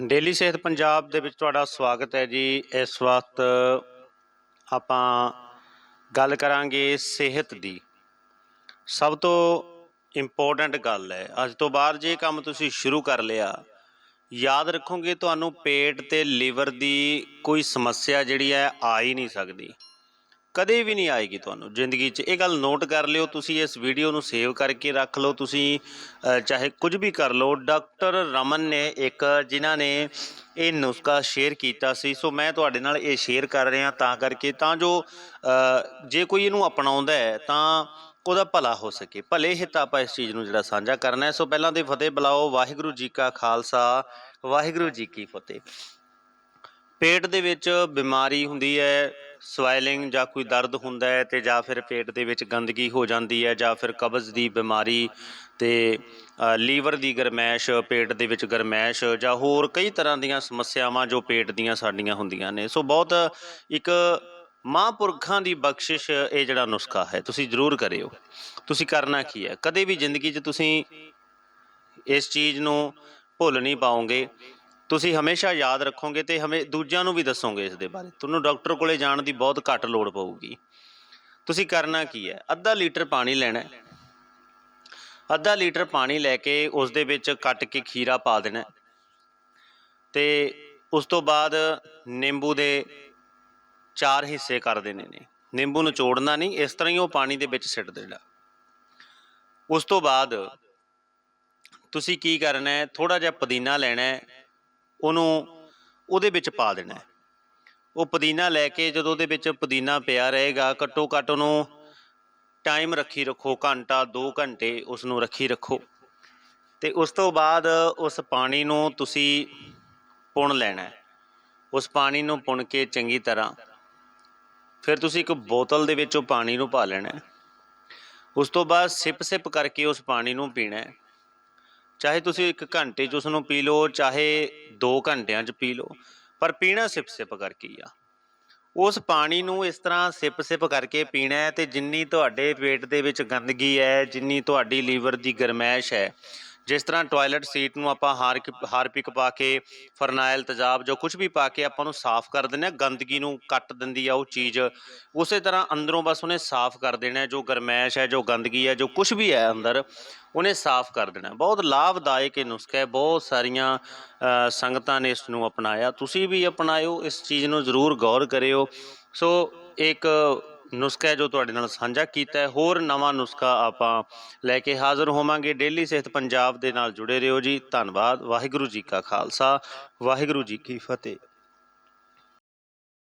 Daily ਸਿਹਤ ਪੰਜਾਬ ਦੇ ਵਿੱਚ ਤੁਹਾਡਾ ਸਵਾਗਤ ਹੈ ਜੀ। ਇਸ ਵਕਤ ਆਪਾਂ ਗੱਲ ਕਰਾਂਗੇ ਸਿਹਤ ਦੀ। ਸਭ ਤੋਂ ਇੰਪੋਰਟੈਂਟ ਗੱਲ ਹੈ। ਅੱਜ ਤੋਂ ਬਾਅਦ ਜੇ ਕੰਮ ਤੁਸੀਂ ਸ਼ੁਰੂ ਕਰ ਲਿਆ, ਯਾਦ ਰੱਖੋਗੇ ਤੁਹਾਨੂੰ ਪੇਟ ਤੇ ਲੀਵਰ ਦੀ ਕੋਈ ਸਮੱਸਿਆ ਜਿਹੜੀ ਹੈ ਆ ਹੀ ਨਹੀਂ ਸਕਦੀ। ਕਦੇ ਵੀ ਨਹੀਂ ਆਏਗੀ ਤੁਹਾਨੂੰ। ਜ਼ਿੰਦਗੀ 'ਚ ਇਹ ਗੱਲ ਨੋਟ ਕਰ ਲਿਓ, ਤੁਸੀਂ ਇਸ ਵੀਡੀਓ ਨੂੰ ਸੇਵ ਕਰਕੇ ਰੱਖ ਲਓ, ਤੁਸੀਂ ਚਾਹੇ ਕੁਝ ਵੀ ਕਰ ਲਓ। ਡਾਕਟਰ ਰਮਨ ਨੇ ਇੱਕ, ਜਿਨ੍ਹਾਂ ਨੇ ਇਹ ਨੁਸਖਾ ਸ਼ੇਅਰ ਕੀਤਾ ਸੀ, ਸੋ ਮੈਂ ਤੁਹਾਡੇ ਨਾਲ ਇਹ ਸ਼ੇਅਰ ਕਰ ਰਿਹਾ ਤਾਂ ਕਰਕੇ, ਤਾਂ ਜੋ ਜੇ ਕੋਈ ਇਹਨੂੰ ਅਪਣਾਉਂਦਾ ਹੈ, ਤਾਂ ਉਹਦਾ ਭਲਾ ਹੋ ਸਕੇ। ਭਲੇ ਹਿੱਤ ਆਪਾਂ ਇਸ ਚੀਜ਼ ਨੂੰ ਜਿਹੜਾ ਸਾਂਝਾ ਕਰਨਾ ਹੈ। ਸੋ ਪਹਿਲਾਂ ਤੇ ਫਤਿਹ ਬੁਲਾਓ। ਵਾਹਿਗੁਰੂ ਜੀ ਕਾ ਖਾਲਸਾ, ਵਾਹਿਗੁਰੂ ਜੀ ਕੀ ਫਤਿਹ। ਪੇਟ ਦੇ ਵਿੱਚ ਬਿਮਾਰੀ ਹੁੰਦੀ ਹੈ ਸਵਾਇਲਿੰਗ ਜਾਂ ਕੋਈ ਦਰਦ ਹੁੰਦਾ ਹੈ ਤੇ ਜਾਂ ਫਿਰ ਪੇਟ ਦੇ ਵਿੱਚ ਗੰਦਗੀ ਹੋ ਜਾਂਦੀ ਹੈ ਜਾਂ ਫਿਰ ਕਬਜ਼ ਦੀ ਬਿਮਾਰੀ ਤੇ ਲੀਵਰ ਦੀ ਗਰਮੈਸ਼, ਪੇਟ ਦੇ ਵਿੱਚ ਗਰਮੈਸ਼ ਜਾਂ ਹੋਰ ਕਈ ਤਰ੍ਹਾਂ ਦੀਆਂ ਸਮੱਸਿਆਵਾਂ ਜੋ ਪੇਟ ਦੀਆਂ ਸਾਡੀਆਂ ਹੁੰਦੀਆਂ ਨੇ। ਸੋ ਬਹੁਤ ਇੱਕ ਮਹਾਂਪੁਰਖਾਂ ਦੀ ਬਖਸ਼ਿਸ਼ ਇਹ ਜਿਹੜਾ ਨੁਸਖਾ ਹੈ, ਤੁਸੀਂ ਜ਼ਰੂਰ ਕਰਿਓ। ਤੁਸੀਂ ਕਰਨਾ ਕੀ ਹੈ? ਕਦੇ ਵੀ ਜ਼ਿੰਦਗੀ 'ਚ ਤੁਸੀਂ ਇਸ ਚੀਜ਼ ਨੂੰ ਭੁੱਲ ਨਹੀਂ ਪਾਓਗੇ। ਤੁਸੀਂ ਹਮੇਸ਼ਾ ਯਾਦ ਰੱਖੋਗੇ ਤੇ ਹਮੇ, ਦੂਜਿਆਂ ਨੂੰ ਵੀ ਦੱਸੋਗੇ ਇਸ ਦੇ ਬਾਰੇ। ਤੁਹਾਨੂੰ ਡਾਕਟਰ ਕੋਲੇ ਜਾਣ ਦੀ ਬਹੁਤ ਘੱਟ ਲੋੜ ਪਊਗੀ। ਤੁਸੀਂ ਕਰਨਾ ਕੀ ਹੈ? ਅੱਧਾ ਲੀਟਰ ਪਾਣੀ ਲੈਣਾ ਹੈ। ਅੱਧਾ ਲੀਟਰ ਪਾਣੀ ਲੈ ਕੇ ਉਸ ਦੇ ਵਿੱਚ ਕੱਟ ਕੇ ਖੀਰਾ ਪਾ ਦੇਣਾ ਹੈ। ਤੇ ਉਸ ਤੋਂ ਬਾਅਦ ਨਿੰਬੂ ਦੇ ਚਾਰ ਹਿੱਸੇ ਕਰ ਦੇਣੇ ਨੇ। ਨਿੰਬੂ ਨੂੰ ਚੋੜਨਾ ਨਹੀਂ, ਇਸ ਤਰ੍ਹਾਂ ਹੀ ਉਹ ਪਾਣੀ ਦੇ ਵਿੱਚ ਸਿੱਟ ਦੇਣਾ। ਉਸ ਤੋਂ ਬਾਅਦ ਤੁਸੀਂ ਕੀ ਕਰਨਾ ਹੈ? ਥੋੜਾ ਜਿਹਾ ਪੁਦੀਨਾ ਲੈਣਾ ਹੈ। ਉਹਨੂੰ ਉਹਦੇ ਵਿੱਚ ਪਾ ਦੇਣਾ ਹੈ। ਉਹ ਪੁਦੀਨਾ ਲੈ ਕੇ ਜਦੋਂ ਉਹਦੇ ਵਿੱਚ ਪੁਦੀਨਾ ਪਿਆ ਰਹੇਗਾ, ਘੱਟੋ ਘੱਟ ਉਹਨੂੰ ਟਾਈਮ ਰੱਖੀ ਰੱਖੋ, ਘੰਟਾ 2 ਘੰਟੇ ਉਸ ਨੂੰ ਰੱਖੀ ਰੱਖੋ। ਤੇ ਉਸ ਤੋਂ ਬਾਅਦ ਉਸ ਪਾਣੀ ਨੂੰ ਤੁਸੀਂ ਪੁਣ ਲੈਣਾ ਉਸ ਪਾਣੀ ਨੂੰ ਪੁਣ ਕੇ ਚੰਗੀ ਤਰ੍ਹਾਂ ਫਿਰ ਤੁਸੀਂ ਇੱਕ ਬੋਤਲ ਦੇ ਵਿੱਚ ਉਹ ਪਾਣੀ ਨੂੰ ਪਾ ਲੈਣਾ ਉਸ ਤੋਂ ਬਾਅਦ ਸਿਪ ਸਿਪ ਕਰਕੇ ਉਸ ਪਾਣੀ ਨੂੰ ਪੀਣਾ ਹੈ। ਚਾਹੇ ਤੁਸੀਂ ਇੱਕ ਘੰਟੇ 'ਚ ਉਸ ਨੂੰ ਪੀ ਲਓ, ਚਾਹੇ 2 ਘੰਟਿਆਂ 'ਚ ਪੀ ਲਓ, ਪਰ ਪੀਣਾ ਸਿਪ ਸਿਪ ਕਰਕੇ ਹੀ ਆ? ਉਸ ਪਾਣੀ ਨੂੰ ਇਸ ਤਰ੍ਹਾਂ ਸਿਪ ਸਿਪ ਕਰਕੇ ਪੀਣਾ ਹੈ ਤੇ ਜਿੰਨੀ ਤੁਹਾਡੇ ਪੇਟ ਦੇ ਵਿੱਚ ਗੰਦਗੀ ਹੈ, ਜਿੰਨੀ ਤੁਹਾਡੀ ਲੀਵਰ ਦੀ ਗਰਮੈਸ਼ ਹੈ ਜਿਸ ਤਰ੍ਹਾਂ ਟਾਇਲਟ ਸੀਟ ਨੂੰ ਆਪਾਂ ਹਾਰਕ ਹਾਰਪਿਕ ਪਾ ਕੇ, ਫਰਨਾਇਲ, ਤੇਜ਼ਾਬ ਜੋ ਕੁਝ ਵੀ ਪਾ ਕੇ ਆਪਾਂ ਨੂੰ ਸਾਫ਼ ਕਰ ਦਿੰਦੇ ਆ ਗੰਦਗੀ ਨੂੰ ਕੱਟ ਦਿੰਦੀ ਆ ਉਹ ਚੀਜ਼। ਉਸੇ ਤਰ੍ਹਾਂ ਅੰਦਰੋਂ ਬਸ ਉਹਨੇ ਸਾਫ਼ ਕਰ ਦੇਣਾ ਜੋ ਗਰਮੈਸ਼ ਹੈ, ਜੋ ਗੰਦਗੀ ਹੈ, ਜੋ ਕੁਝ ਵੀ ਹੈ ਅੰਦਰ, ਉਹਨੇ ਸਾਫ਼ ਕਰ ਦੇਣਾ ਬਹੁਤ ਲਾਭਦਾਇਕ ਇਹ ਨੁਸਖਾ ਹੈ। ਬਹੁਤ ਸਾਰੀਆਂ ਸੰਗਤਾਂ ਨੇ ਇਸ ਨੂੰ ਅਪਣਾਇਆ। ਤੁਸੀਂ ਵੀ ਅਪਣਾਇਓ, ਇਸ ਚੀਜ਼ ਨੂੰ ਜ਼ਰੂਰ ਗੌਰ ਕਰਿਓ। ਸੋ, ਇੱਕ ਨੁਸਖਾ ਜੋ ਤੁਹਾਡੇ ਨਾਲ ਸਾਂਝਾ ਕੀਤਾ ਹੈ। ਹੋਰ ਨਵਾਂ ਨੁਸਖਾ ਆਪਾਂ ਲੈ ਕੇ ਹਾਜ਼ਰ ਹੋਵਾਂਗੇ। ਡੇਲੀ ਸਿਹਤ ਪੰਜਾਬ ਦੇ ਨਾਲ ਜੁੜੇ ਰਹੋ ਜੀ। ਧੰਨਵਾਦ। ਵਾਹਿਗੁਰੂ ਜੀ ਕਾ ਖਾਲਸਾ। ਵਾਹਿਗੁਰੂ ਜੀ ਕੀ ਫਤਿਹ।